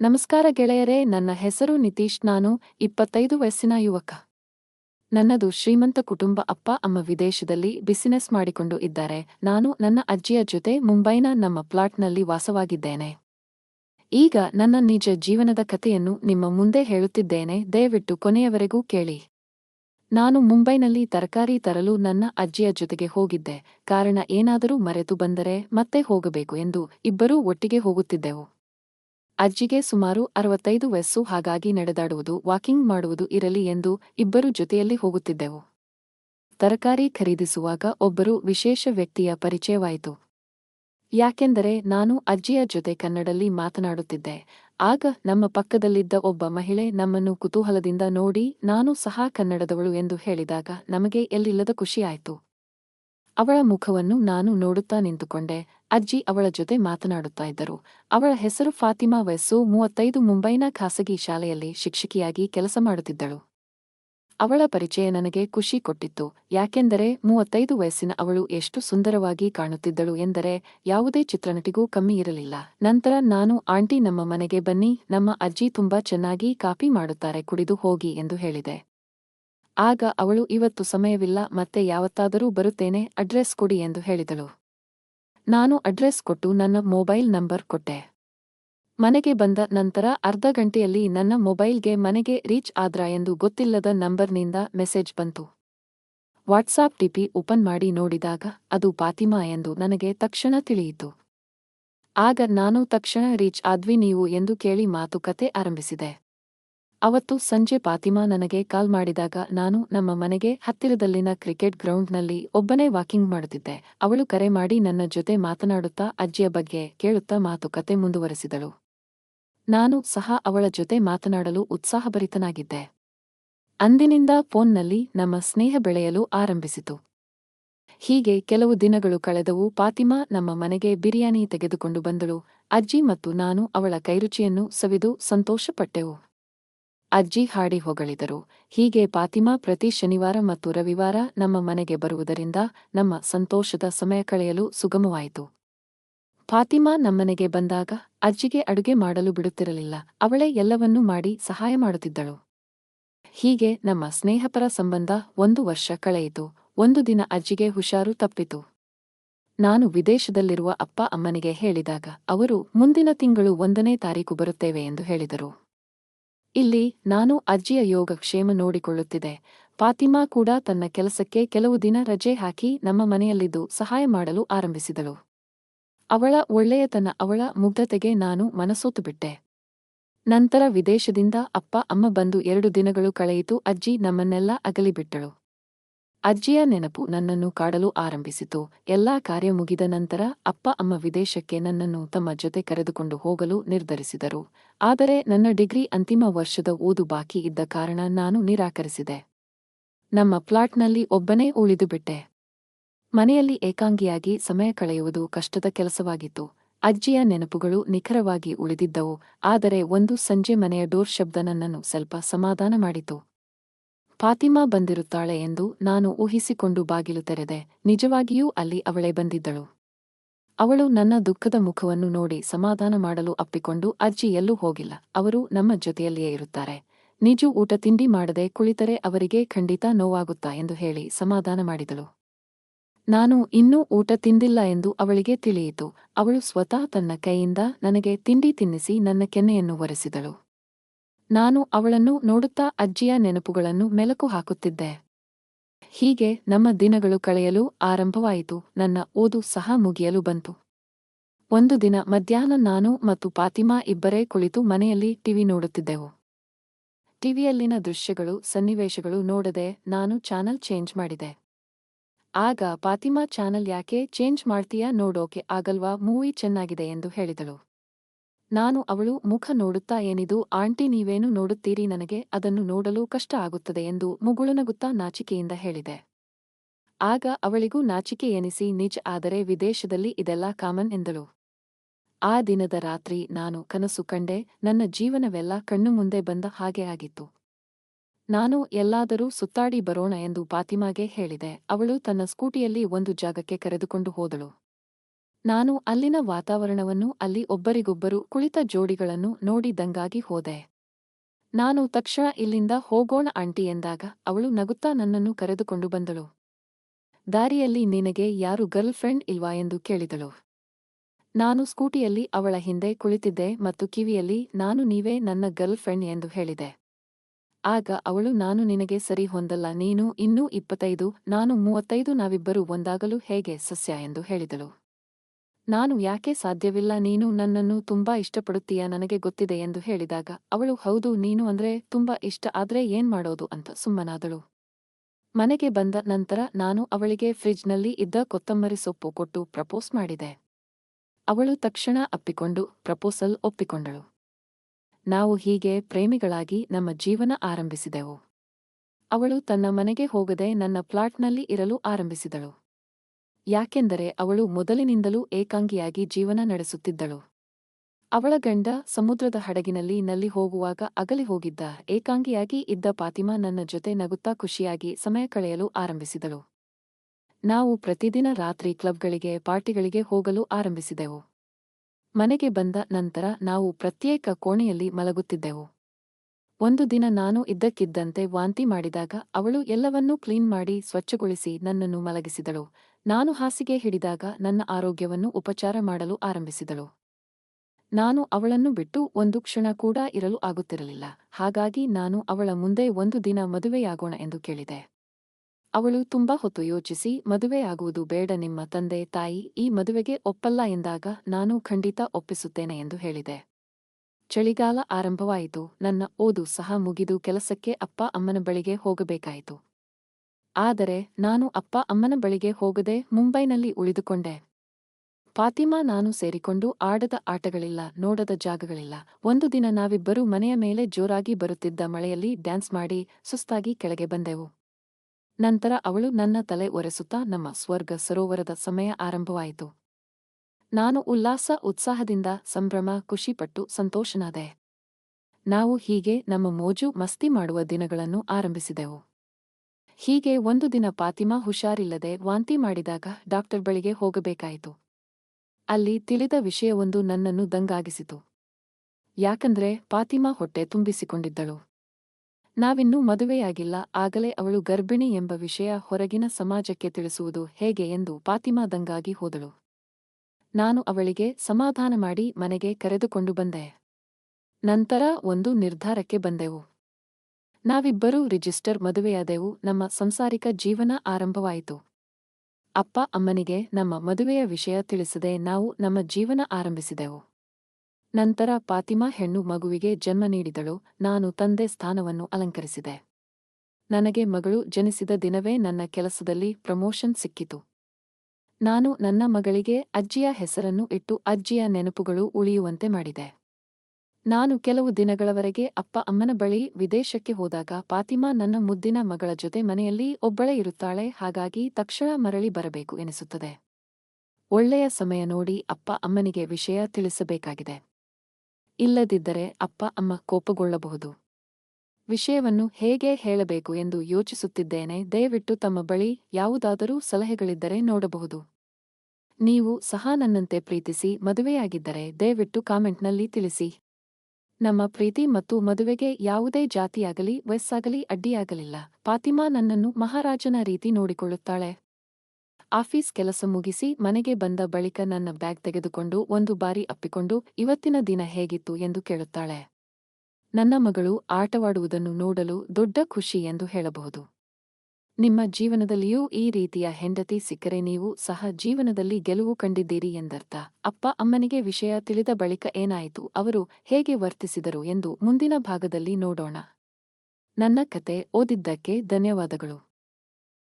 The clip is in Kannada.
ನಮಸ್ಕಾರ ಗೆಳೆಯರೇ, ನನ್ನ ಹೆಸರು ನಿತೀಶ್, ನಾನು ಇಪ್ಪತ್ತೈದು ವಯಸ್ಸಿನ ಯುವಕ. ನನ್ನದು ಶ್ರೀಮಂತ ಕುಟುಂಬ ಅಪ್ಪ, ಅಮ್ಮ ವಿದೇಶದಲ್ಲಿ ಬಿಸಿನೆಸ್ ಮಾಡಿಕೊಂಡು ಇದ್ದಾರೆ. ನಾನು ನನ್ನ ಅಜ್ಜಿಯ ಜೊತೆ ಮುಂಬೈನ ನಮ್ಮ ಪ್ಲಾಟ್ನಲ್ಲಿ ವಾಸವಾಗಿದ್ದೇನೆ. ಈಗ ನನ್ನ ನಿಜ ಜೀವನದ ಕಥೆಯನ್ನು ನಿಮ್ಮ ಮುಂದೆ ಹೇಳುತ್ತಿದ್ದೇನೆ. ದಯವಿಟ್ಟು ಕೊನೆಯವರೆಗೂ ಕೇಳಿ. ನಾನು ಮುಂಬೈನಲ್ಲಿ ತರಕಾರಿ ತರಲು ನನ್ನ ಅಜ್ಜಿಯ ಜೊತೆಗೆ ಹೋಗಿದ್ದೆ. ಕಾರಣ ಏನಾದರೂ ಮರೆತು ಬಂದರೆ ಮತ್ತೆ ಹೋಗಬೇಕು ಎಂದು ಇಬ್ಬರೂ ಒಟ್ಟಿಗೆ ಹೋಗುತ್ತಿದ್ದೆವು. ಅಜ್ಜಿಗೆ ಸುಮಾರು ಅರವತ್ತೈದು ವಯಸ್ಸು ಹಾಗಾಗಿ ನಡೆದಾಡುವುದು, ವಾಕಿಂಗ್ ಮಾಡುವುದು ಇರಲಿ ಎಂದು ಇಬ್ಬರು ಜೊತೆಯಲ್ಲಿ ಹೋಗುತ್ತಿದ್ದೆವು. ತರಕಾರಿ ಖರೀದಿಸುವಾಗ ಒಬ್ಬರು ವಿಶೇಷ ವ್ಯಕ್ತಿಯ ಪರಿಚಯವಾಯಿತು. ಯಾಕೆಂದರೆ ನಾನು ಅಜ್ಜಿಯ ಜೊತೆ ಕನ್ನಡಲ್ಲಿ ಮಾತನಾಡುತ್ತಿದ್ದೆ. ಆಗ ನಮ್ಮ ಪಕ್ಕದಲ್ಲಿದ್ದ ಒಬ್ಬ ಮಹಿಳೆ ನಮ್ಮನ್ನು ಕುತೂಹಲದಿಂದ ನೋಡಿ, ನಾನು ಸಹ ಕನ್ನಡದವಳು ಎಂದು ಹೇಳಿದಾಗ ನಮಗೆ ಎಲ್ಲಿಲ್ಲದ ಖುಷಿಯಾಯಿತು. ಅವಳ ಮುಖವನ್ನು ನಾನು ನೋಡುತ್ತಾ ನಿಂತುಕೊಂಡೆ. ಅಜ್ಜಿ ಅವಳ ಜೊತೆ ಮಾತನಾಡುತ್ತಾ ಇದ್ದರು. ಅವಳ ಹೆಸರು ಫಾತಿಮಾ ವಯಸ್ಸು ಮೂವತ್ತೈದು ಮುಂಬೈನ ಖಾಸಗಿ ಶಾಲೆಯಲ್ಲಿ ಶಿಕ್ಷಕಿಯಾಗಿ ಕೆಲಸ ಮಾಡುತ್ತಿದ್ದಳು. ಅವಳ ಪರಿಚಯ ನನಗೆ ಖುಷಿ ಕೊಟ್ಟಿತ್ತು. ಯಾಕೆಂದರೆ ಮೂವತ್ತೈದು ವಯಸ್ಸಿನ ಅವಳು ಎಷ್ಟು ಸುಂದರವಾಗಿ ಕಾಣುತ್ತಿದ್ದಳು ಎಂದರೆ ಯಾವುದೇ ಚಿತ್ರನಟಿಗೂ ಕಮ್ಮಿ ಇರಲಿಲ್ಲ. ನಂತರ ನಾನು, ಆಂಟಿ, ನಮ್ಮ ಮನೆಗೆ ಬನ್ನಿ. ನಮ್ಮ ಅಜ್ಜಿ ತುಂಬಾ ಚೆನ್ನಾಗಿ ಕಾಪಿ ಮಾಡುತ್ತಾರೆ, ಕುಡಿದು ಹೋಗಿ ಎಂದು ಹೇಳಿದೆ. ಆಗ ಅವಳು, ಇವತ್ತು ಸಮಯವಿಲ್ಲ, ಮತ್ತೆ ಯಾವತ್ತಾದರೂ ಬರುತ್ತೇನೆ, ಅಡ್ರೆಸ್ ಕೊಡಿ ಎಂದು ಹೇಳಿದಳು. ನಾನು ಅಡ್ರೆಸ್ ಕೊಟ್ಟು ನನ್ನ ಮೊಬೈಲ್ ನಂಬರ್ ಕೊಟ್ಟೆ. ಮನೆಗೆ ಬಂದ ನಂತರ ಅರ್ಧ ಗಂಟೆಯಲ್ಲಿ ನನ್ನ ಮೊಬೈಲ್ಗೆ ಮನೆಗೆ ರೀಚ್ ಆದ್ರ ಎಂದು ಗೊತ್ತಿಲ್ಲದ ನಂಬರ್ನಿಂದ ಮೆಸೇಜ್ ಬಂತು. ವಾಟ್ಸಾಪ್ ಟಿಪಿ ಓಪನ್ ಮಾಡಿ ನೋಡಿದಾಗ ಅದು ಪಾತಿಮಾ ಎಂದು ನನಗೆ ತಕ್ಷಣ ತಿಳಿಯಿತು. ಆಗ ನಾನು ತಕ್ಷಣ ರೀಚ್ ಆದ್ವಿ ನೀವು ಎಂದು ಕೇಳಿ ಮಾತುಕತೆ ಆರಂಭಿಸಿದೆ. ಅವತ್ತು ಸಂಜೆ ಪಾತಿಮಾ ನನಗೆ ಕಾಲ್ ಮಾಡಿದಾಗ ನಾನು ನಮ್ಮ ಮನೆಗೆ ಹತ್ತಿರದಲ್ಲಿನ ಕ್ರಿಕೆಟ್ ಗ್ರೌಂಡ್ನಲ್ಲಿ ಒಬ್ಬನೇ ವಾಕಿಂಗ್ ಮಾಡುತ್ತಿದ್ದೆ. ಅವಳು ಕರೆ ಮಾಡಿ ನನ್ನ ಜೊತೆ ಮಾತನಾಡುತ್ತಾ ಅಜ್ಜಿಯ ಬಗ್ಗೆ ಕೇಳುತ್ತಾ ಮಾತುಕತೆ ಮುಂದುವರೆಸಿದಳು. ನಾನು ಸಹ ಅವಳ ಜೊತೆ ಮಾತನಾಡಲು ಉತ್ಸಾಹಭರಿತನಾಗಿದ್ದೆ. ಅಂದಿನಿಂದ ಫೋನ್ನಲ್ಲಿ ನಮ್ಮ ಸ್ನೇಹ ಬೆಳೆಯಲು ಆರಂಭಿಸಿತು. ಹೀಗೆ ಕೆಲವು ದಿನಗಳು ಕಳೆದವು ಪಾತಿಮಾ ನಮ್ಮ ಮನೆಗೆ ಬಿರಿಯಾನಿ ತೆಗೆದುಕೊಂಡು ಬಂದಳು. ಅಜ್ಜಿ ಮತ್ತು ನಾನು ಅವಳ ಕೈರುಚಿಯನ್ನು ಸವಿದು ಸಂತೋಷಪಟ್ಟೆವು. ಅಜ್ಜಿ ಹಾಡಿ ಹೊಗಳಿದರು. ಹೀಗೆ ಪಾತಿಮಾ ಪ್ರತಿ ಶನಿವಾರ ಮತ್ತು ರವಿವಾರ ನಮ್ಮ ಮನೆಗೆ ಬರುವುದರಿಂದ ನಮ್ಮ ಸಂತೋಷದ ಸಮಯ ಕಳೆಯಲು ಸುಗಮವಾಯಿತು. ಫಾತಿಮಾ ನಮ್ಮನೆಗೆ ಬಂದಾಗ ಅಜ್ಜಿಗೆ ಅಡುಗೆ ಮಾಡಲು ಬಿಡುತ್ತಿರಲಿಲ್ಲ. ಅವಳೇ ಎಲ್ಲವನ್ನೂ ಮಾಡಿ ಸಹಾಯ ಮಾಡುತ್ತಿದ್ದಳು. ಹೀಗೆ ನಮ್ಮ ಸ್ನೇಹಪರ ಸಂಬಂಧ ಒಂದು ವರ್ಷ ಕಳೆಯಿತು. ಒಂದು ದಿನ ಅಜ್ಜಿಗೆ ಹುಷಾರು ತಪ್ಪಿತು. ನಾನು ವಿದೇಶದಲ್ಲಿರುವ ಅಪ್ಪ ಅಮ್ಮನಿಗೆ ಹೇಳಿದಾಗ ಅವರು, ಮುಂದಿನ ತಿಂಗಳು ಒಂದನೇ ತಾರೀಕು ಬರುತ್ತೇವೆ ಎಂದು ಹೇಳಿದರು. ಇಲ್ಲಿ ನಾನು ಅಜ್ಜಿಯ ಯೋಗಕ್ಷೇಮ ನೋಡಿಕೊಳ್ಳುತ್ತಿದೆ. ಫಾತಿಮಾ ಕೂಡ ತನ್ನ ಕೆಲಸಕ್ಕೆ ಕೆಲವು ದಿನ ರಜೆ ಹಾಕಿ ನಮ್ಮ ಮನೆಯಲ್ಲಿದ್ದು ಸಹಾಯ ಮಾಡಲು ಆರಂಭಿಸಿದಳು. ಅವಳ ಒಳ್ಳೆಯತನ ಅವಳ ಮುಗ್ಧತೆಗೆ ನಾನು ಮನಸೋತು ಬಿಟ್ಟೆ. ನಂತರ ವಿದೇಶದಿಂದ ಅಪ್ಪ, ಅಮ್ಮ ಬಂದು ಎರಡು ದಿನಗಳು ಕಳೆಯಿತು, ಅಜ್ಜಿ ನಮ್ಮನ್ನೆಲ್ಲ ಅಗಲಿಬಿಟ್ಟಳು. ಅಜ್ಜಿಯ ನೆನಪು ನನ್ನನ್ನು ಕಾಡಲು ಆರಂಭಿಸಿತು. ಎಲ್ಲಾ ಕಾರ್ಯ ಮುಗಿದ ನಂತರ ಅಪ್ಪ ಅಮ್ಮ ವಿದೇಶಕ್ಕೆ ನನ್ನನ್ನು ತಮ್ಮ ಜೊತೆ ಕರೆದುಕೊಂಡು ಹೋಗಲು ನಿರ್ಧರಿಸಿದರು. ಆದರೆ ನನ್ನ ಡಿಗ್ರಿ ಅಂತಿಮ ವರ್ಷದ ಓದು ಬಾಕಿ ಇದ್ದ ಕಾರಣ ನಾನು ನಿರಾಕರಿಸಿದೆ. ನಮ್ಮ ಫ್ಲಾಟ್ನಲ್ಲಿ ಒಬ್ಬನೇ ಉಳಿದುಬಿಟ್ಟೆ ಮನೆಯಲ್ಲಿ ಏಕಾಂಗಿಯಾಗಿ ಸಮಯ ಕಳೆಯುವುದು ಕಷ್ಟದ ಕೆಲಸವಾಗಿತ್ತು. ಅಜ್ಜಿಯ ನೆನಪುಗಳು ನಿಖರವಾಗಿ ಉಳಿದಿದ್ದವು, ಆದರೆ ಒಂದು ಸಂಜೆ ಮನೆಯ ಡೋರ್ ಶಬ್ದ ನನ್ನನ್ನು ಸ್ವಲ್ಪ ಸಮಾಧಾನ ಮಾಡಿತು. ಫಾತಿಮಾ ಬಂದಿರುತ್ತಾಳೆ ಎಂದು ನಾನು ಊಹಿಸಿಕೊಂಡು ಬಾಗಿಲು ತೆರೆದೆ. ನಿಜವಾಗಿಯೂ ಅಲ್ಲಿ ಅವಳೇ ಬಂದಿದ್ದಳು. ಅವಳು ನನ್ನ ದುಃಖದ ಮುಖವನ್ನು ನೋಡಿ ಸಮಾಧಾನ ಮಾಡಲು ಅಪ್ಪಿಕೊಂಡು ಅಜ್ಜಿ ಎಲ್ಲೂ ಹೋಗಿಲ್ಲ. ಅವರು ನಮ್ಮ ಜೊತೆಯಲ್ಲಿಯೇ ಇರುತ್ತಾರೆ. ನಿಜು ಊಟ ತಿಂಡಿ ಮಾಡದೆ ಕುಳಿತರೆ ಅವರಿಗೆ ಖಂಡಿತ ನೋವಾಗುತ್ತಾ ಎಂದು ಹೇಳಿ ಸಮಾಧಾನ ಮಾಡಿದಳು. ನಾನು ಇನ್ನೂ ಊಟ ತಿಂದಿಲ್ಲ ಎಂದು ಅವಳಿಗೆ ತಿಳಿಯಿತು. ಅವಳು ಸ್ವತಃ ತನ್ನ ಕೈಯಿಂದ ನನಗೆ ತಿಂಡಿ ತಿನ್ನಿಸಿ ನನ್ನ ಕೆನ್ನೆಯನ್ನು ಒರೆಸಿದಳು. ನಾನು ಅವಳನ್ನು ನೋಡುತ್ತಾ ಅಜ್ಜಿಯ ನೆನಪುಗಳನ್ನು ಮೆಲಕು ಹಾಕುತ್ತಿದ್ದೆ. ಹೀಗೆ ನಮ್ಮ ದಿನಗಳು ಕಳೆಯಲು ಆರಂಭವಾಯಿತು, ನನ್ನ ಓದು ಸಹ ಮುಗಿಯಲು ಬಂತು. ಒಂದು ದಿನ ಮಧ್ಯಾಹ್ನ ನಾನು ಮತ್ತು ಪಾತಿಮಾ ಇಬ್ಬರೇ ಕುಳಿತು ಮನೆಯಲ್ಲಿ ಟಿವಿ ನೋಡುತ್ತಿದ್ದೆವು. ಟಿವಿಯಲ್ಲಿನ ದೃಶ್ಯಗಳು, ಸನ್ನಿವೇಶಗಳು ನೋಡದೆ ನಾನು ಚಾನಲ್ ಚೇಂಜ್ ಮಾಡಿದೆ. ಆಗ ಪಾತಿಮಾ ಚಾನಲ್ ಯಾಕೆ ಚೇಂಜ್ ಮಾಡ್ತೀಯಾ ನೋಡೋಕೆ ಆಗಲ್ವಾ ಮೂವಿ ಚೆನ್ನಾಗಿದೆ ಎಂದು ಹೇಳಿದಳು. ನಾನು ಅವಳು ಮುಖ ನೋಡುತ್ತಾ ಏನಿದು, ಆಂಟಿ ನೀವೇನು ನೋಡುತ್ತೀರಿ ನನಗೆ ಅದನ್ನು ನೋಡಲು ಕಷ್ಟ ಆಗುತ್ತದೆ ಎಂದು ಮುಗುಳುನಗುತ್ತಾ ನಾಚಿಕೆಯಿಂದ ಹೇಳಿದೆ. ಆಗ ಅವಳಿಗೂ ನಾಚಿಕೆ ಎನಿಸಿ, ನಿಜ ಆದರೆ ವಿದೇಶದಲ್ಲಿ ಇದೆಲ್ಲ ಕಾಮನ್ ಎಂದಳು. ಆ ದಿನದ ರಾತ್ರಿ ನಾನು ಕನಸು ಕಂಡೆ, ನನ್ನ ಜೀವನವೆಲ್ಲ ಕಣ್ಣು ಮುಂದೆ ಬಂದ ಹಾಗೆ ಆಗಿತ್ತು. ನಾನು ಎಲ್ಲಾದರೂ ಸುತ್ತಾಡಿ ಬರೋಣ ಎಂದು ಪಾತಿಮಾಗೆ ಹೇಳಿದೆ, ಅವಳು ತನ್ನ ಸ್ಕೂಟಿಯಲ್ಲಿ ಒಂದು ಜಾಗಕ್ಕೆ ಕರೆದುಕೊಂಡು ಹೋದಳು. ನಾನು ಅಲ್ಲಿನ ವಾತಾವರಣವನ್ನು ಅಲ್ಲಿ ಒಬ್ಬರಿಗೊಬ್ಬರು ಕುಳಿತ ಜೋಡಿಗಳನ್ನು ನೋಡಿ ದಂಗಾಗಿ ಹೋದೆ. ನಾನು ತಕ್ಷಣ ಇಲ್ಲಿಂದ ಹೋಗೋಣ ಆಂಟಿ ಎಂದಾಗ ಅವಳು ನಗುತ್ತಾ ನನ್ನನ್ನು ಕರೆದುಕೊಂಡು ಬಂದಳು. ದಾರಿಯಲ್ಲಿ ನಿನಗೆ ಯಾರು ಗರ್ಲ್ ಫ್ರೆಂಡ್ ಇಲ್ವಾ ಎಂದು ಕೇಳಿದಳು. ನಾನು ಸ್ಕೂಟಿಯಲ್ಲಿ ಅವಳ ಹಿಂದೆ ಕುಳಿತಿದ್ದೆ ಮತ್ತು ಕಿವಿಯಲ್ಲಿ ನಾನು ನೀವೇ ನನ್ನ ಗರ್ಲ್ ಫ್ರೆಂಡ್ ಎಂದು ಹೇಳಿದೆ. ಆಗ ಅವಳು ನಾನು ನಿನಗೆ ಸರಿ ಹೊಂದಲ್ಲ ನೀನು ಇನ್ನೂ ಇಪ್ಪತ್ತೈದು, ನಾನು ಮೂವತ್ತೈದು, ನಾವಿಬ್ಬರು ಒಂದಾಗಲು ಹೇಗೆ ಸಸ್ಯ ಎಂದು ಹೇಳಿದಳು. ನಾನು ಯಾಕೆ ಸಾಧ್ಯವಿಲ್ಲ? ನೀನು ನನ್ನನ್ನು ತುಂಬಾ ಇಷ್ಟಪಡುತ್ತೀಯ? ನನಗೆ ಗೊತ್ತಿದೆ ಎಂದು ಹೇಳಿದಾಗ, ಅವಳು, ಹೌದು, ನೀನು ಅಂದ್ರೆ ತುಂಬಾ ಇಷ್ಟ, ಆದ್ರೆ ಏನ್ ಮಾಡೋದು ಅಂತ ಸುಮ್ಮನಾದಳು. ಮನೆಗೆ ಬಂದ ನಂತರ ನಾನು ಅವಳಿಗೆ ಫ್ರಿಜ್ನಲ್ಲಿ ಇದ್ದ ಕೊತ್ತಂಬರಿ ಸೊಪ್ಪು ಕೊಟ್ಟು ಪ್ರಪೋಸ್ ಮಾಡಿದೆ. ಅವಳು ತಕ್ಷಣ ಅಪ್ಪಿಕೊಂಡು ಪ್ರಪೋಸಲ್ ಒಪ್ಪಿಕೊಂಡಳು. ನಾವು ಹೀಗೆ ಪ್ರೇಮಿಗಳಾಗಿ ನಮ್ಮ ಜೀವನ ಆರಂಭಿಸಿದೆವು. ಅವಳು ತನ್ನ ಮನೆಗೆ ಹೋಗದೆ ನನ್ನ ಫ್ಲಾಟ್ನಲ್ಲಿ ಇರಲು ಆರಂಭಿಸಿದಳು. ಯಾಕೆಂದರೆ ಅವಳು ಮೊದಲಿನಿಂದಲೂ ಏಕಾಂಗಿಯಾಗಿ ಜೀವನ ನಡೆಸುತ್ತಿದ್ದಳು. ಅವಳ ಗಂಡ ಸಮುದ್ರದ ಹಡಗಿನಲ್ಲಿ ನಲ್ಲಿ ಹೋಗುವಾಗ ಅಗಲಿ ಹೋಗಿದ್ದ, ಏಕಾಂಗಿಯಾಗಿ ಇದ್ದ ಪಾತಿಮಾ ನನ್ನ ಜೊತೆ ನಗುತ್ತಾ ಖುಷಿಯಾಗಿ ಸಮಯ ಕಳೆಯಲು ಆರಂಭಿಸಿದಳು. ನಾವು ಪ್ರತಿದಿನ ರಾತ್ರಿ ಕ್ಲಬ್ಗಳಿಗೆ, ಪಾರ್ಟಿಗಳಿಗೆ ಹೋಗಲು ಆರಂಭಿಸಿದೆವು. ಮನೆಗೆ ಬಂದ ನಂತರ ನಾವು ಪ್ರತ್ಯೇಕ ಕೋಣೆಯಲ್ಲಿ ಮಲಗುತ್ತಿದ್ದೆವು. ಒಂದು ದಿನ ನಾನು ಇದ್ದಕ್ಕಿದ್ದಂತೆ ವಾಂತಿ ಮಾಡಿದಾಗ ಅವಳು ಎಲ್ಲವನ್ನೂ ಕ್ಲೀನ್ ಮಾಡಿ ಸ್ವಚ್ಛಗೊಳಿಸಿ ನನ್ನನ್ನು ಮಲಗಿಸಿದಳು. ನಾನು ಹಾಸಿಗೆ ಹಿಡಿದಾಗ ನನ್ನ ಆರೋಗ್ಯವನ್ನು ಉಪಚಾರ ಮಾಡಲು ಆರಂಭಿಸಿದಳು. ನಾನು ಅವಳನ್ನು ಬಿಟ್ಟು ಒಂದು ಕ್ಷಣ ಕೂಡ ಇರಲು ಆಗುತ್ತಿರಲಿಲ್ಲ. ಹಾಗಾಗಿ ನಾನು ಅವಳ ಮುಂದೆ ಒಂದು ದಿನ ಮದುವೆಯಾಗೋಣ ಎಂದು ಕೇಳಿದೆ. ಅವಳು ತುಂಬಾ ಹೊತ್ತು ಯೋಚಿಸಿ, ಮದುವೆಯಾಗುವುದು ಬೇಡ ನಿಮ್ಮ ತಂದೆ, ತಾಯಿ, ಈ ಮದುವೆಗೆ ಒಪ್ಪಲ್ಲ ಎಂದಾಗ ನಾನು ಖಂಡಿತ ಒಪ್ಪಿಸುತ್ತೇನೆ ಎಂದು ಹೇಳಿದೆ. ಚಳಿಗಾಲ ಆರಂಭವಾಯಿತು. ನನ್ನ ಓದು ಸಹ ಮುಗಿದು ಕೆಲಸಕ್ಕೆ ಅಪ್ಪ ಅಮ್ಮನ ಬಳಿಗೆ ಹೋಗಬೇಕಾಯಿತು. ಆದರೆ ನಾನು ಅಪ್ಪ ಅಮ್ಮನ ಬಳಿಗೆ ಹೋಗದೆ ಮುಂಬೈನಲ್ಲಿ ಉಳಿದುಕೊಂಡೆ. ಫಾತಿಮಾ ನಾನು ಸೇರಿಕೊಂಡು ಆಡದ ಆಟಗಳಿಲ್ಲ, ನೋಡದ ಜಾಗಗಳಿಲ್ಲ. ಒಂದು ದಿನ ನಾವಿಬ್ಬರೂ ಮನೆಯ ಮೇಲೆ ಜೋರಾಗಿ ಬರುತ್ತಿದ್ದ ಮಳೆಯಲ್ಲಿ ಡ್ಯಾನ್ಸ್ ಮಾಡಿ ಸುಸ್ತಾಗಿ ಕೆಳಗೆ ಬಂದೆವು. ನಂತರ ಅವಳು ನನ್ನ ತಲೆ ಒರೆಸುತ್ತಾ ನಮ್ಮ ಸ್ವರ್ಗ ಸರೋವರದ ಸಮಯ ಆರಂಭವಾಯಿತು. ನಾನು ಉಲ್ಲಾಸ, ಉತ್ಸಾಹದಿಂದ ಸಂಭ್ರಮ, ಖುಷಿಪಟ್ಟು ಸಂತೋಷನಾದೆ. ನಾವು ಹೀಗೆ ನಮ್ಮ ಮೋಜು ಮಸ್ತಿ ಮಾಡುವ ದಿನಗಳನ್ನು ಆರಂಭಿಸಿದೆವು. ಹೀಗೆ ಒಂದು ದಿನ ಪಾತಿಮಾ ಹುಷಾರಿಲ್ಲದೆ ವಾಂತಿ ಮಾಡಿದಾಗ ಡಾಕ್ಟರ್ ಬಳಿಗೆ ಹೋಗಬೇಕಾಯಿತು. ಅಲ್ಲಿ ತಿಳಿದ ವಿಷಯವೊಂದು ನನ್ನನ್ನು ದಂಗಾಗಿಸಿತು. ಯಾಕಂದ್ರೆ ಪಾತಿಮಾ ಹೊಟ್ಟೆ ತುಂಬಿಸಿಕೊಂಡಿದ್ದಳು. ನಾವಿನ್ನೂ ಮದುವೆಯಾಗಿಲ್ಲ, ಆಗಲೇ ಅವಳು ಗರ್ಭಿಣಿ ಎಂಬ ವಿಷಯ ಹೊರಗಿನ ಸಮಾಜಕ್ಕೆ ತಿಳಿಸುವುದು ಹೇಗೆ ಎಂದು ಪಾತಿಮಾ ದಂಗಾಗಿ ಹೋದಳು. ನಾನು ಅವಳಿಗೆ ಸಮಾಧಾನ ಮಾಡಿ ಮನೆಗೆ ಕರೆದುಕೊಂಡು ಬಂದೆ. ನಂತರ ಒಂದು ನಿರ್ಧಾರಕ್ಕೆ ಬಂದೆವು. ನಾವಿಬ್ಬರೂ ರಿಜಿಸ್ಟರ್ ಮದುವೆಯಾದೆವು, ನಮ್ಮ ಸಂಸಾರಿಕ ಜೀವನ ಆರಂಭವಾಯಿತು. ಅಪ್ಪ ಅಮ್ಮನಿಗೆ ನಮ್ಮ ಮದುವೆಯ ವಿಷಯ ತಿಳಿಸದೆ ನಾವು ನಮ್ಮ ಜೀವನ ಆರಂಭಿಸಿದೆವು. ನಂತರ ಪಾತಿಮಾ ಹೆಣ್ಣು ಮಗುವಿಗೆ ಜನ್ಮ ನೀಡಿದಳು, ನಾನು ತಂದೆ ಸ್ಥಾನವನ್ನು ಅಲಂಕರಿಸಿದೆ. ನನಗೆ ಮಗಳು ಜನಿಸಿದ ದಿನವೇ ನನ್ನ ಕೆಲಸದಲ್ಲಿ ಪ್ರಮೋಷನ್ ಸಿಕ್ಕಿತು. ನಾನು ನನ್ನ ಮಗಳಿಗೆ ಅಜ್ಜಿಯ ಹೆಸರನ್ನು ಇಟ್ಟು ಅಜ್ಜಿಯ ನೆನಪುಗಳು ಉಳಿಯುವಂತೆ ಮಾಡಿದೆ. ನಾನು ಕೆಲವು ದಿನಗಳವರೆಗೆ ಅಪ್ಪ ಅಮ್ಮನ ಬಳಿ ವಿದೇಶಕ್ಕೆ ಹೋದಾಗ ಪಾತಿಮಾ ನನ್ನ ಮುದ್ದಿನ ಮಗಳ ಜೊತೆ ಮನೆಯಲ್ಲಿ ಒಬ್ಬಳೇ ಇರುತ್ತಾಳೆ, ಹಾಗಾಗಿ ತಕ್ಷಣ ಮರಳಿ ಬರಬೇಕು ಎನಿಸುತ್ತದೆ. ಒಳ್ಳೆಯ ಸಮಯ ನೋಡಿ ಅಪ್ಪ ಅಮ್ಮನಿಗೆ ವಿಷಯ ತಿಳಿಸಬೇಕಾಗಿದೆ. ಇಲ್ಲದಿದ್ದರೆ ಅಪ್ಪ ಅಮ್ಮ ಕೋಪಗೊಳ್ಳಬಹುದು. ವಿಷಯವನ್ನು ಹೇಗೆ ಹೇಳಬೇಕು ಎಂದು ಯೋಚಿಸುತ್ತಿದ್ದೇನೆ, ದಯವಿಟ್ಟು ತಮ್ಮ ಬಳಿ ಯಾವುದಾದರೂ ಸಲಹೆಗಳಿದ್ದರೆ ನೋಡಬಹುದು. ನೀವು ಸಹ ನನ್ನಂತೆ ಪ್ರೀತಿಸಿ ಮದುವೆಯಾಗಿದ್ದರೆ ದಯವಿಟ್ಟು ಕಾಮೆಂಟ್ನಲ್ಲಿ ತಿಳಿಸಿ. ನಮ್ಮ ಪ್ರೀತಿ ಮತ್ತು ಮದುವೆಗೆ ಯಾವುದೇ ಜಾತಿಯಾಗಲಿ, ವಯಸ್ಸಾಗಲಿ, ಅಡ್ಡಿಯಾಗಲಿಲ್ಲ. ಫಾತಿಮಾ ನನ್ನನ್ನು ಮಹಾರಾಜನ ರೀತಿ ನೋಡಿಕೊಳ್ಳುತ್ತಾಳೆ. ಆಫೀಸ್ ಕೆಲಸ ಮುಗಿಸಿ ಮನೆಗೆ ಬಂದ ಬಳಿಕ ನನ್ನ ಬ್ಯಾಗ್ ತೆಗೆದುಕೊಂಡು ಒಂದು ಬಾರಿ ಅಪ್ಪಿಕೊಂಡು, ಇವತ್ತಿನ ದಿನ ಹೇಗಿತ್ತು ಎಂದು ಕೇಳುತ್ತಾಳೆ. ನನ್ನ ಮಗಳು ಆಟವಾಡುವುದನ್ನು ನೋಡಲು ದೊಡ್ಡ ಖುಷಿ ಎಂದು ಹೇಳಬಹುದು. ನಿಮ್ಮ ಜೀವನದಲ್ಲಿಯೂ ಈ ರೀತಿಯ ಹೆಂಡತಿ ಸಿಕ್ಕರೆ ನೀವು ಸಹ ಜೀವನದಲ್ಲಿ ಗೆಲುವು ಕಂಡಿದ್ದೀರಿ ಎಂದರ್ಥ. ಅಪ್ಪ ಅಮ್ಮನಿಗೆ ವಿಷಯ ತಿಳಿದ ಬಳಿಕ ಏನಾಯಿತು? ಅವರು ಹೇಗೆ ವರ್ತಿಸಿದರು ಎಂದು ಮುಂದಿನ ಭಾಗದಲ್ಲಿ ನೋಡೋಣ. ನನ್ನ ಕತೆ ಓದಿದ್ದಕ್ಕೆ ಧನ್ಯವಾದಗಳು.